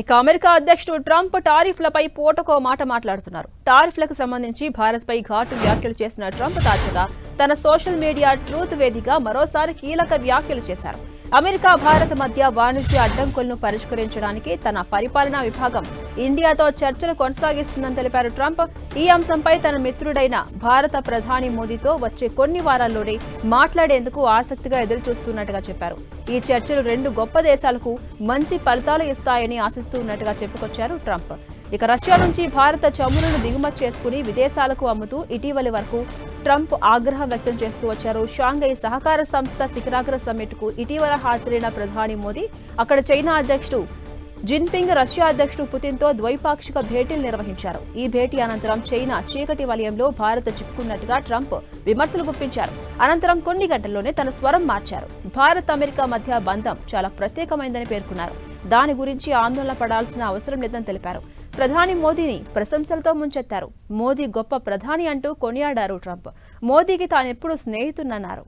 ఇక అమెరికా అధ్యక్షుడు ట్రంప్ టారిఫ్లపై పూటకో మాట మాట్లాడుతున్నారు. టారిఫ్లకు సంబంధించి భారత్పై ఘాటు వ్యాఖ్యలు చేసిన ట్రంప్ తాజాగా తన సోషల్ మీడియా ట్రూత్ వేదిక మరోసారి కీలక వ్యాఖ్యలు చేశారు. అమెరికా భారత్ మధ్య వాణిజ్య అడ్డంకులను పరిష్కరించడానికి తన పరిపాలనా విభాగం ఇండియాతో చర్చలు కొనసాగిస్తుందని తెలిపారు ట్రంప్. ఈ అంశంపై తన మిత్రుడైన భారత ప్రధాని మోదీతో వచ్చే కొన్ని వారాల్లోనే మాట్లాడేందుకు ఆసక్తిగా ఎదురుచూస్తున్నట్టుగా చెప్పారు. ఈ చర్చలు రెండు గొప్ప దేశాలకు మంచి ఫలితాలు ఇస్తాయని ఆశిస్తున్నట్టుగా చెప్పుకొచ్చారు ట్రంప్. ఇక రష్యా నుంచి భారత చమురును దిగుమతి చేసుకుని విదేశాలకు అమ్ముతూ ఇటీవలి వరకు ట్రంప్ ఆగ్రహం వ్యక్తం చేస్తూ వచ్చారు. షాంఘై సహకార సంస్థ శిఖరాగ్ర సమ్మిట్కు ఇటీవల హాజరైన ప్రధాని మోదీ అక్కడ చైనా అధ్యక్షుడు జిన్పింగ్ రష్యా అధ్యక్షుడు పుతిన్తో ద్వైపాక్షిక భేటీలు నిర్వహించారు. ఈ భేటీ అనంతరం చైనా చీకటి వలయంలో భారత్ చిక్కుకున్నట్టుగా ట్రంప్ విమర్శలు గుప్పించారు. అనంతరం కొన్ని గంటల్లోనే తన స్వరం మార్చారు. భారత్ అమెరికా మధ్య బంధం చాలా ప్రత్యేకమైందని పేర్కొన్నారు. దాని గురించి ఆందోళన పడాల్సిన అవసరం లేదని తెలిపారు. ప్రధాని మోదీని ప్రశంసలతో ముంచెత్తారు. మోదీ గొప్ప ప్రధాని అంటూ కొనియాడారు ట్రంప్. మోదీకి తానెప్పుడు స్నేహితున్నన్నారు.